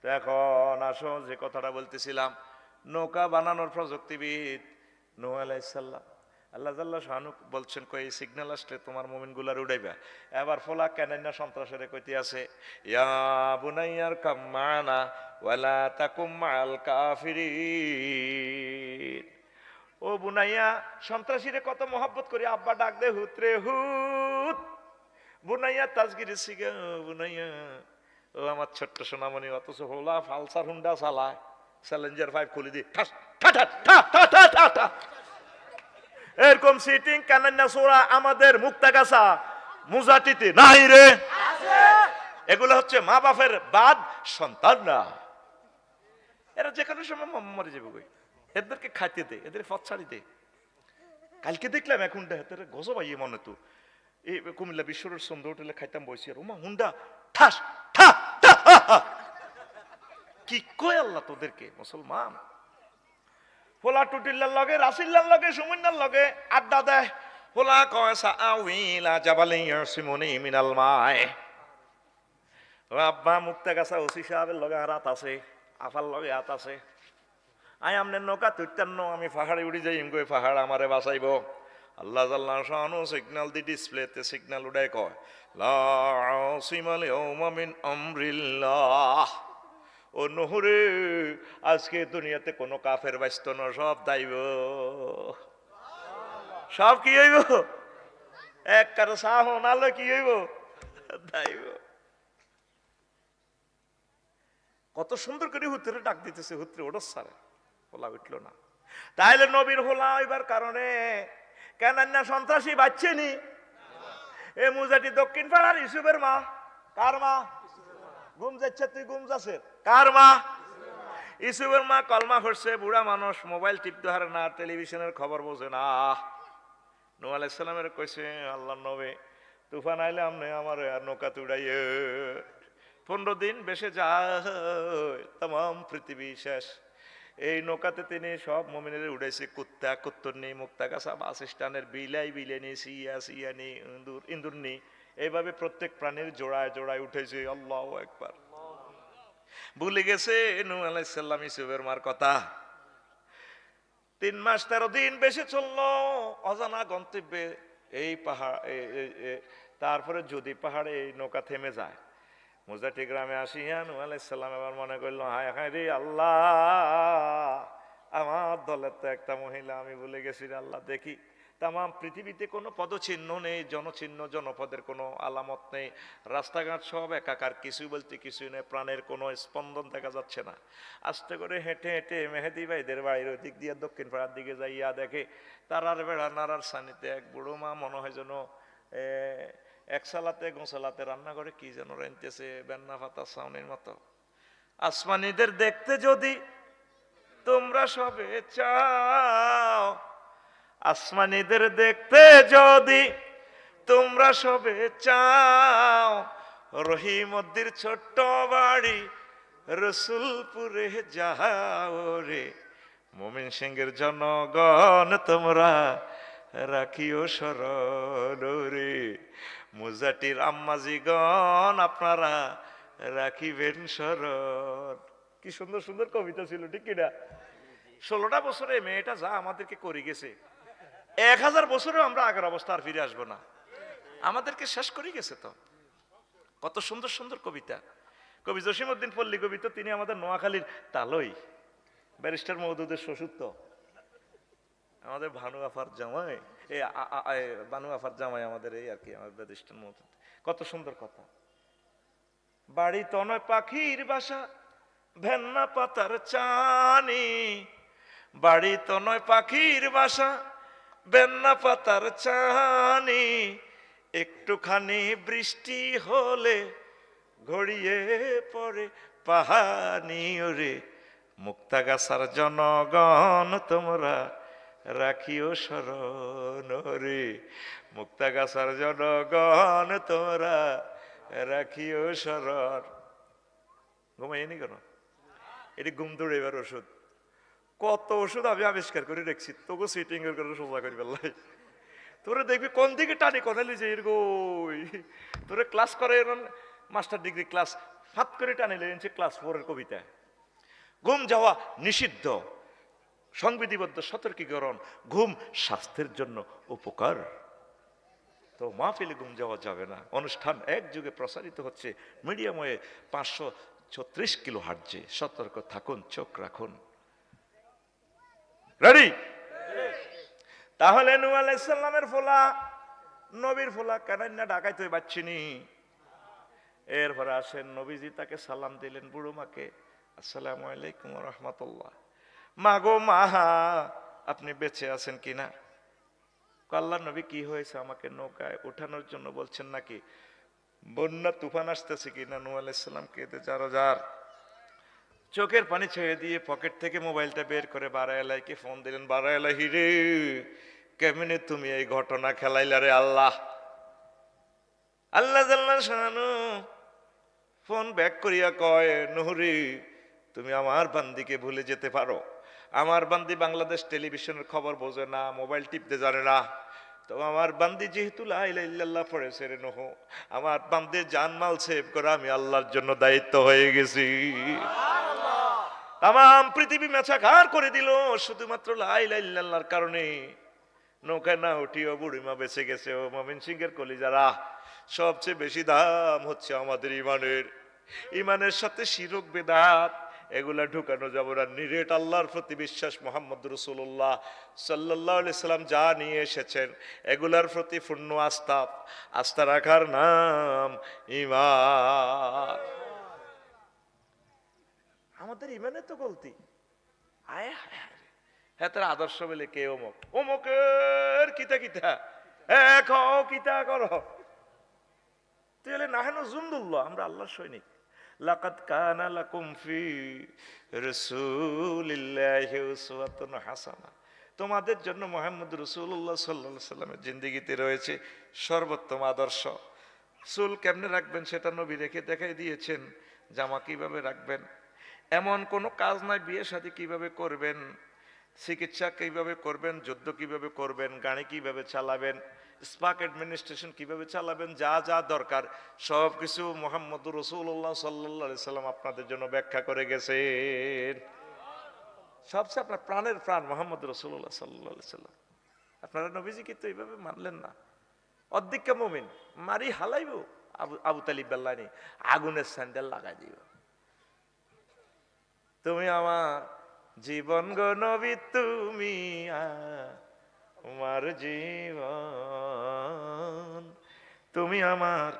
তো এখন আসো, যে কথাটা বলতেছিলাম, নৌকা বানানোর প্রযুক্তিবিদ নো আলাইসাল্লাম আল্লাহ জাল্লাহ শাহানু বলছেন, কই, এই সিগন্যাল আসলে তোমার মোমিনগুলার উড়াইবা। এবার ফোলা কেনাইনা সন্ত্রাসের কইতে আছে, ইয়া বুনাইয়ার কাম্মানা ওয়ালা তাকুম মাল কাফিরিন। ও বুনাইয়া, সন্ত্রাসীরে কত মহব্বত করি, আব্বা ডাক দে হুত রে হুত। বুনাইয়া তাজগিরি সিগা বুনাইয়া। ও আমার ছোট্ট সোনামণি, অথচ হোলা ফালসার হুন্ডা চালায়। চ্যালেঞ্জার ফাইভ খুলে দি। এরকম সিটিং কানান্না সোরা আমাদের মুক্তাগাছা। মুজাটিতে নাই রে। এগুলো হচ্ছে মা বাপের বাদ, সন্তান না। এরা যে কোনো সময় মরে যাবে কই? এদেরকে খাইতে দে, এদের ফত ছাড়ি দে। কালকে দেখলাম এখন আইয়ে মনে তো এই কুমিল্লা বিশ্বরের সন্ধ্যা হোটেলে খাইতাম বসি আর ওমা হুন্ডা ঠাস, ঠা। কি কয় আল্লাহ তোদেরকে, মুসলমান? হোলা টুটিল্লার লগে, রাসিল্লার লগে, সুমিন্নার লগে, আড্ডা দেয়। হোলা কয় সাউইলা জাবালিয়া সিমনি মিনাল মায়। ও আব্বা মুক্তা গাছা ওসি সাহেবের লগে আর হাত আছে, আফার লগে হাত আছে। আই আমনে নৌকা তুইতান্ন আমি পাহাড়ে উড়ি যাই ইমগই পাহাড় আমারে বাঁচাইব। আল্লাহ জাল্লাহ শাহানু সিগন্যাল দি ডিসপ্লেতে সিগনাল উড়াই কয় ও নহরে, আজকে দুনিয়াতে কোনো কাফের বাঁচত না, সব দাইব সব কি হইব? এক কারও সাহ নালে কি হইব? দাইব কত সুন্দর করে হুতরে ডাক দিতেছে, হুতরে ওটা সারে। হোলা উঠল না। তাইলে নবীর হোলা হইবার কারণে কেন না সন্ত্রাসী বাচ্চেনি এ মুজাটি দক্ষিণ পাড়ার ইসুবের মা। কার মা? ঘুম যাচ্ছে, তুই ঘুম যাচ্ছে। কার মা? ইসুবের মা কলমা করছে বুড়া মানুষ, মোবাইল টিপতে হারে না, টেলিভিশনের খবর বোঝে না। নু আলাইসালামের কইছে, আল্লাহ নবে, তুফান আইলে আমনে আমার নৌকা তুড়াইয়ে পনেরো দিন বেশে যা তাম পৃথিবী শেষ। এই নৌকাতে তিনি সব মমিনের উড়াইছে কুত্তা, কুত্তরনি, মুক্তা গাছা বাস স্ট্যান্ডের বিলাই, বিলেনি, সিয়া, সিয়ানি, ইন্দুর, ইন্দুরনি। এইভাবে প্রত্যেক প্রাণীর জোড়ায় জোড়ায় উঠেছে, আল্লাহ একবার ভুলে গেছে নু আলাইসাল্লাম ইসুবের মার কথা। তিন মাস তেরো দিন বেশি চলল, অজানা গন্তব্যে এই পাহাড় তারপরে যদি পাহাড়ে এই নৌকা থেমে যায় মুজাটি গ্রামে আসিয়া নু আলাইসাল্লাম এবার মনে করল, হায় হায় রে আল্লাহ, আমার দলের তো একটা মহিলা, আমি বলে গেছি রে আল্লাহ, দেখি, তামাম পৃথিবীতে কোনো পদচিহ্ন নেই, জনচিহ্ন, জনপদের কোনো আলামত নেই, রাস্তাঘাট সব একাকার, কিছু বলতে কিছু নেই, প্রাণের কোনো স্পন্দন দেখা যাচ্ছে না। আস্তে করে হেঁটে হেঁটে মেহেদি ভাইদের বাড়ির ওই দিক দিয়ে দক্ষিণ পাড়ার দিকে যাইয়া দেখে, তারার বেড়া নাড়ার সানিতে এক বুড়ো মা মনে হয় যেন এক সালাতে গোসালাতে রান্না করে, কি যেন রেনতেছে বেন্না পাতা সাউনির মতো। আসমানিদের দেখতে যদি তোমরা সবে চাও, আসমানিদের দেখতে যদি তোমরা সবে চাও, রহিমদ্দির ছোট্ট বাড়ি রসুলপুরে যাও রে। মোমিন সিংহের জনগণ তোমরা রাখিও স্মরণ রে। মুজাটির আম্মাজিগণ আপনারা রাখিবেন স্মরণ কি সুন্দর সুন্দর কবিতা ছিল, ঠিক কিনা? ষোলোটা বছরে মেয়েটা যা আমাদেরকে করে গেছে, এক হাজার বছরেও আমরা আগের অবস্থা আর ফিরে আসব না। আমাদেরকে শেষ করে গেছে তো। কত সুন্দর সুন্দর কবিতা। কবি জসিমউদ্দিন পল্লী কবি তো, তিনি আমাদের নোয়াখালীর তালই, ব্যারিস্টার মহদুদের শ্বশুর তো। আমাদের ভানু আফার জামাই এই বানু আফার জামাই আমাদের এই আর কি, আমাদের ব্যারিস্টার মহদুদ কত সুন্দর কথা। বাড়ি তনয় পাখির বাসা, ভেন্না পাতার চানি। বাড়ি তো নয় পাখির বাসা বেন্না পাতার চানি। একটুখানি বৃষ্টি হলে ঘড়িয়ে পড়ে পাহানি ওরে মুক্তাগাছার জনগণ তোমরা রাখিও স্মরণ রে মুক্তাগাছার জনগণ, তোমরা রাখিও স্মরণ ঘুমাইনি কেন? এটি ঘুম দৌড়ে এবার ওষুধ। কত ওষুধ আমি আবিষ্কার করে রেখছি তোকে সিটিং এর করে সোজা করি পেলাই তোরে দেখবি কোন দিকে টানি কোনালি যে এরগই তোরে ক্লাস করে মাস্টার ডিগ্রি ক্লাস ফাত করে টানে লেগেছে ক্লাস ফোরের কবিতায়। ঘুম যাওয়া নিষিদ্ধ। সংবিধিবদ্ধ সতর্কীকরণ, ঘুম স্বাস্থ্যের জন্য উপকার। তো মাহফিলে ঘুম যাওয়া যাবে না। অনুষ্ঠান এক যুগে প্রসারিত হচ্ছে। মিডিয়াম পাঁচশো ছত্রিশ কিলো হার্জে সতর্ক থাকুন, চোখ রাখুন। রেডি তাহলে নু আলাইসাল্লামের ফোলা, নবীর ফোলা কেন না ডাকাইতে পারছিনি এরপরে আসেন নবীজি তাকে সালাম দিলেন বুড়ো মাকে। আসসালামু আলাইকুম রহমতুল্লাহ। মা গো আপনি বেঁচে আছেন কিনা? আল্লাহ নবী কি হয়েছে আমাকে নৌকায় ওঠানোর জন্য বলছেন নাকি? বন্যা, তুফান আসতেছে কিনা? নু আলাইসাল্লাম কেঁদে যারো যার। চোখের পানি ছেড়ে দিয়ে পকেট থেকে মোবাইলটা বের করে বারায়ালাইকে ফোন দিলেন, বারায়ালাহি রে, কেমনে তুমি এই ঘটনা খেলাইলা রে আল্লাহ? আল্লাহ জাল্লাহ ফোন ব্যাক করিয়া কয়, নহরি, তুমি আমার বান্দিকে ভুলে যেতে পারো। আমার বান্দি বাংলাদেশ টেলিভিশনের খবর বোঝে না, মোবাইল টিপতে জানে না। তো আমার বান্দি যেহেতু লাইল্লাহ পড়েছে রে নহু, আমার বান্দির জানমাল সেভ করে আমি আল্লাহর জন্য দায়িত্ব হয়ে গেছি। তাম পৃথিবী মেছাকার করে দিল, শুধুমাত্র লাইল্লাহর কারণে। নৌকায় না উঠিও বুড়িমা বেঁচে গেছে ও মমিন সিংহের কলিজারা। সবচেয়ে বেশি দাম হচ্ছে আমাদের ইমানের। ইমানের সাথে শিরক, বেদাত এগুলা ঢুকানো যাব না। নিরেট আল্লাহর প্রতি বিশ্বাস মোহাম্মদ রসুল্লাহ সাল্লাহ সাল্লাম যা নিয়ে এসেছেন, এগুলার প্রতি পূর্ণ আস্থা আস্থা রাখার নাম ইমান আমাদের ইমানে তো গলতি। আয় হায় হায় হ্যাঁ তার আদর্শ বলে কে অমুক অমুকের কিতা কিতা? হ্যাঁ খাও কিতা করো। তুই হলে না হেন জুন্দুল্লাহ আমরা আল্লাহর সৈনিক। লাকাত কানা লাকুম ফি রাসূলিল্লাহি উসওয়াতুন হাসানা। তোমাদের জন্য মোহাম্মদ রসুল্লাহ সাল্লাহ সাল্লামের জিন্দিগিতে রয়েছে সর্বোত্তম আদর্শ। চুল কেমনে রাখবেন সেটা নবী রেখে দেখাই দিয়েছেন, জামা কীভাবে রাখবেন, এমন কোনো কাজ নাই বিয়ে শাদী কীভাবে করবেন, চিকিৎসা কীভাবে করবেন, যুদ্ধ কীভাবে করবেন, গাড়ি কীভাবে চালাবেন স্পাক অ্যাডমিনিস্ট্রেশন কীভাবে চালাবেন, যা যা দরকার, সব কিছু মোহাম্মদ রসুল্লাহ সাল্লাহ সাল্লাম আপনাদের জন্য ব্যাখ্যা করে গেছেন। সবচেয়ে আপনার প্রাণের প্রাণ মোহাম্মদ রসুল্লাহ সাল্লাহ সাল্লাম আপনারা নবীজি কিন্তু এইভাবে মানলেন না। অর্ধেককে মমিন, মারি হালাইব, আবু আবু তালিব বেল্লানি, আগুনের স্যান্ডেল লাগাই দিব তুমি আমার জীবন গো নবী, তুমি আমার জীবন। তুমি আমার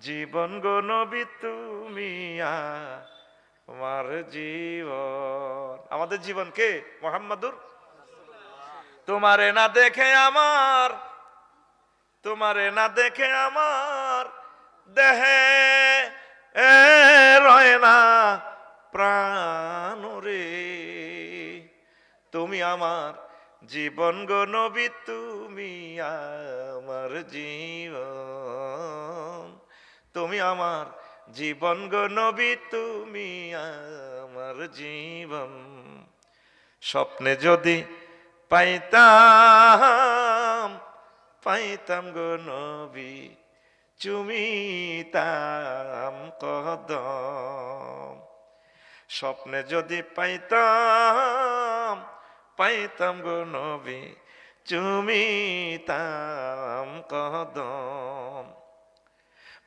জীবন গো নবী, তুমি আমার জীবন। আমাদের জীবন কে? মোহাম্মদুর? তোমারে না দেখে আমার, তোমারে না দেখে আমার দেহে এ রয় না প্রাণ রে। তুমি আমার জীবন গো নবী, তুমি আমার জীবন। তুমি আমার জীবন গো নবী, তুমি আমার জীবন। স্বপ্নে যদি পাইতাম পাইতাম গো নবী, চুমিতাম কদম। স্বপ্নে যদি পাইতাম পাইতাম গো নবী, চুমিতাম কদম।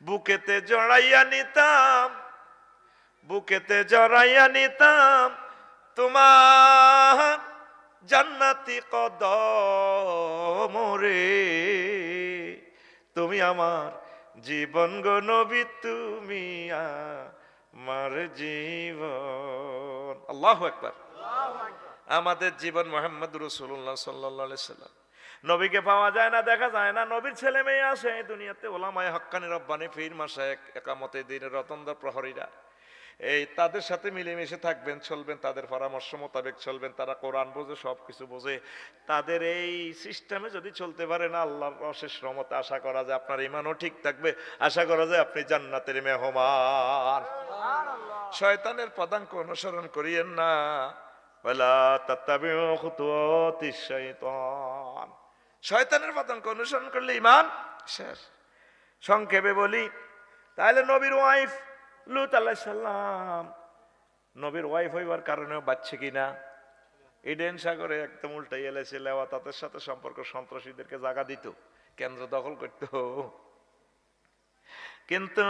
বুকেতে জড়াইয়া নিতাম, বুকেতে জড়াইয়া নিতাম, তোমার জান্নাতি কদম রে। তুমি আমার জীবন গো নবী, তুমি আমার জীবন। আল্লাহ একবার আমাদের জীবন মোহাম্মদ রসুল্লাহ সাল্লাহ সাল্লাম। নবীকে পাওয়া যায় না দেখা যায় না। নবীর ছেলে মেয়ে আসে এই দুনিয়াতে। ওলামায় হক্কানি রব্বানি ফির মাসে একামতে দিনের রতনদার প্রহরীরা। এই তাদের সাথে মিলেমিশে থাকবেন চলবেন তাদের পরামর্শ মোতাবেক চলবেন তারা কোরআন বোঝে সব কিছু বোঝে। তাদের এই সিস্টেমে যদি চলতে পারেন আল্লাহর অশেষ রমতে আশা করা যায় আপনার ইমানও ঠিক থাকবে। আশা করা যায় আপনি জান্নাতের মেহমান। শয়তানের পদাঙ্ক অনুসরণ করিয়েন না। শয়তানের পদাঙ্ক অনুসরণ করলে ইমান শেষ। সংক্ষেপে বলি, তাহলে নবীর ওয়াইফ লুত আল্লাহ নবীর ওয়াইফ হইবার কারণেও বাচ্চে কিনা ইডেন সাগরে একদম উল্টাই এলেছে লেওয়া তাদের সাথে সম্পর্ক সন্ত্রাসীদেরকে জাগা দিত, কেন্দ্র দখল করত। কিন্তু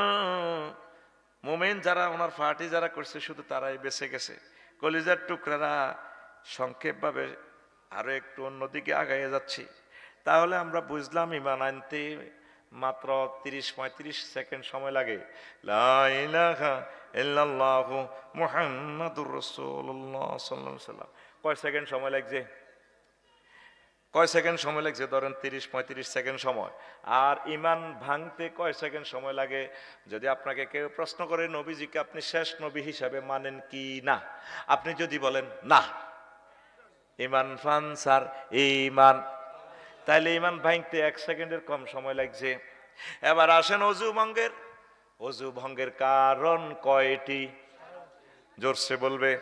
মোমেন যারা, ওনার পার্টি যারা করছে, শুধু তারাই বেঁচে গেছে। কলিজার টুকরারা সংক্ষেপভাবে আরও একটু অন্যদিকে আগাইয়ে যাচ্ছি। তাহলে আমরা বুঝলাম, ইমান আনতে মাত্র তিরিশ পঁয়ত্রিশ সেকেন্ড সময় লাগে। কয় সেকেন্ড সময় লাগছে? কয় সেকেন্ড সময় লাগছে? ধরেন তিরিশ, পঁয়ত্রিশ সেকেন্ড সময়। আর ইমান ভাঙতে কয় সেকেন্ড সময় লাগে? যদি আপনাকে কেউ প্রশ্ন করে, নবীজিকে আপনি শেষ নবী হিসাবে মানেন কি না? আপনি যদি বলেন, না। ইমান ফান স্যার, ইমান। তাইলে ইমান ভাঙতে এক সেকেন্ডের কম সময় লাগছে। এবার আসেন অজু ভঙ্গের। অজু ভঙ্গের কারণ কয়টি? জোরসে বলবে।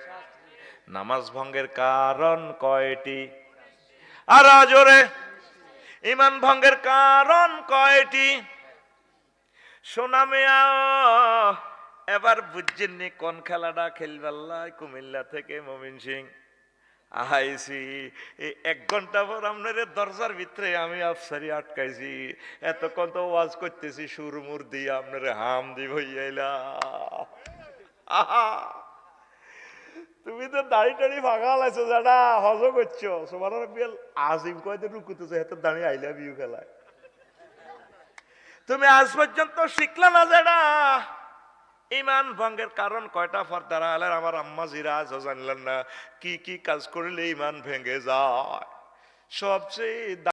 নামাজ ভঙ্গের কারণ কয়টি? আর জোরে। ইমান ভঙ্গের কারণ কয়টি? সোনামিয়া এবার বুঝছেননি কোন খেলাটা খেলবাল্লাই কুমিল্লা থেকে মমিন সিং। আইসি এই এক ঘণ্টা পর আপনার দরজার ভিতরে আমি আফসারি আটকাইছি। এতক্ষণ তো ওয়াজ করতেছি, সুরমুর দিয়ে আপনার হাম দি ভইয়াইলা আহা। তুমি তো দাড়ি টাড়ি ফাঁকা লাইছো জানা হজ করছ বিয়াল আজিম কয়তে রুকুতেছো হেতে দাঁড়িয়ে আইলা বিউ খেলায় তুমি আজ পর্যন্ত শিখলা না জানা? ইমান ভঙ্গের কারণ কয়টা ফর্দারা আলের আমার আম্মা জিরা জানলেন না। কি কি কাজ করলে ইমান ভেঙে যায়? সবচেয়ে